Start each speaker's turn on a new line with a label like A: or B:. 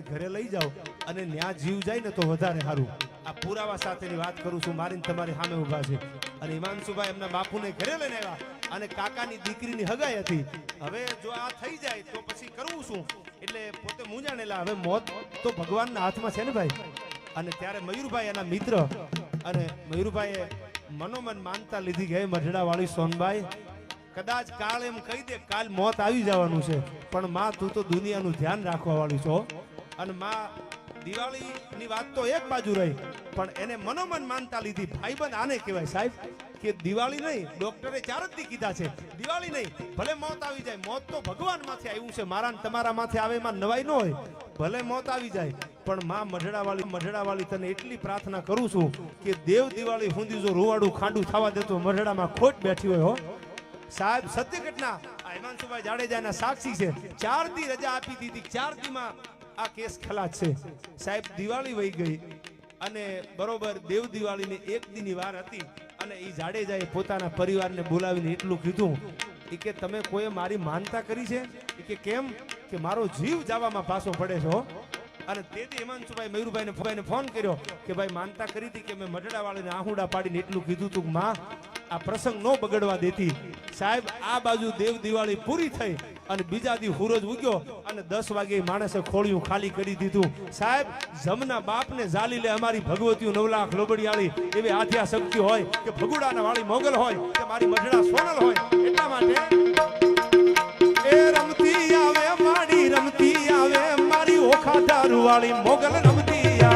A: ઘરે લઈ જાઓ અને ન્યા જીવ જાય ને તો વધારે સારું. આ પુરાવા સાથેની વાત કરું છું, મારીને તમારી સામે ઊભા છે. અને હિમાંશુભાઈ એમના બાપુને ઘરે લઈને આવ્યા અને કાકાની દીકરીની હગાઈ હતી. હવે જો આ થઈ જાય તો પછી કરવું શું? એટલે પોતે મૂંઝાણેલા હવે મોત તો ભગવાનના હાથમાં છે ને ભાઈ? અને ત્યારે મયુરભાઈ એના મિત્ર અને મયુરભાઈએ મનોમન માનતા લીધી ગઈ મઢડાવાળી સોનબાઈ, કદાચ કાળ એમ કહી દે, કાલ મોત આવી જવાનું છે, પણ માં, તું તો દુનિયાનું ધ્યાન રાખવા વાળી છો. અને માં, દિવાળીની વાત તો એક બાજુ રહી, પણ એને મનોમન માનતા લીધી. ભાઈબંધ આને કહેવાય સાહેબ? કે દિવાળી નહીં, ડોક્ટરે ચાર જ કીધા છે, દિવાળી નહીં, ભલે મોત આવી જાય, મોત તો ભગવાનમાંથી આવ્યું છે, મારા તમારા માથે આવે એમાં નવાઈ ન હોય, ભલે મોત આવી જાય, પણ માં મઢડાવાળી મઢડાવાળી તને એટલી પ્રાર્થના કરું છું કે દેવ દિવાળી હુંદી જો રૂવાડું ખાંડું થવા દેતો મઢડામાં ખોટ બેઠી હોય હો. સાહેબ સત્ય ઘટના હિમાંશુભાઈ જાડેજાના સાક્ષી છે ચાર દી રજા આપી દીધી ચાર દીમાં આ કેસ ખલાસ છે. સાહેબ, દિવાળી વહી ગઈ અને બરોબર દેવ દિવાળીની એક દીની વાર હતી. અને એ જાડેજાએ પોતાના પરિવારને બોલાવીને એટલું કીધું એ કે તમે કોઈએ મારી માનતા કરી છે? એ કે કેમ? કે મારો જીવ જવામાં પાછો પડે છો અને તેથી હિમાંશુભાઈ મયુરભાઈને ભાઈને ફોન કર્યો કે ભાઈ માનતા કરી હતી કે મેં મઢડાવાળાને આહુડા પાડીને એટલું કીધું તું કે માં, આ પ્રસંગ ન બગડવા દેતી. સાહેબ, આ બાજુ દેવ દિવાળી પૂરી થઈ. અને બીજા દી હુરોજ ઉગ્યો અને દસ વાગે માણસે ખોળિયું ખાલી કરી દીધું. સાહેબ, જમના બાપને ઝાલી લે અમારી ભગવતીઓ નવલાખ લોબડિયાળી. એવી આથિયા શક્તિ હોય કે ભગુડાના વાળી મોગલ હોય કે મારી મઢડા સોનલ હોય. એટલા માટે રમતી આવે મારી રમતી આવે, મારી ઓખા દારૂ વાળી મોગલ